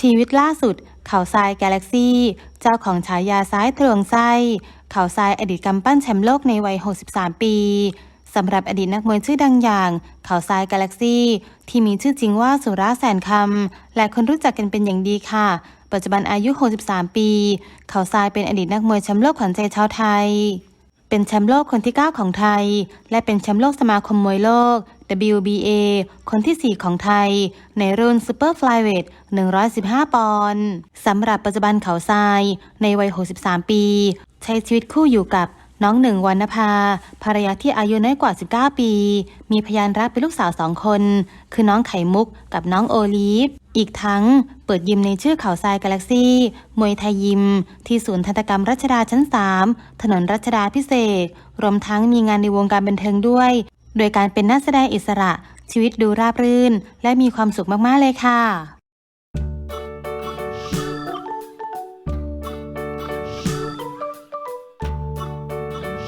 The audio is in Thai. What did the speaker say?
ชีวิตล่าสุด เขาทรายกาแล็กซี่ เจ้าของฉายาซ้ายทะลวงไส้ เขาทรายอดีตกำปั้นแชมป์โลกในวัย 63 ปีสำหรับอดีตนักมวยชื่อดังอย่าง เขาทรายกาแล็กซี่ ที่มีชื่อจริงว่าสุราแสนคำและคนรู้จักกันเป็นอย่างดีค่ะ ปัจจุบันอายุ 63 ปี เขาทรายเป็นอดีตนักมวยแชมป์โลกขวัญใจชาวไทย เป็นแชมป์โลกคนที่ 9 ของไทย และเป็นแชมป์โลกสมาคมมวยโลก WBA คนที่ 4 ของไทย ในรุ่น Super Flyweight 115 ปอนด์สำหรับปัจจุบันเขาทราย ในวัย 63 ปี ใช้ชีวิตคู่อยู่กับน้องหนึ่งวรรณภาภรรยาที่อายุน้อยกว่า 19 ปี มีพยานรักเป็นลูกสาวสองคน คือน้องไข่มุกกับน้องโอลีฟ อีกทั้งเปิดยิมในชื่อเขาทรายกาแล็กซี่ มวยไทยยิม ที่ศูนย์ทันตกรรมรัชดาชั้น 3 ถนนรัชดาพิเศษ รวมทั้งมีงานในวงการบันเทิงด้วย โดยการเป็นนักแสดงอิสระชีวิตดูราบรื่น และมีความสุขมากๆเลยค่ะ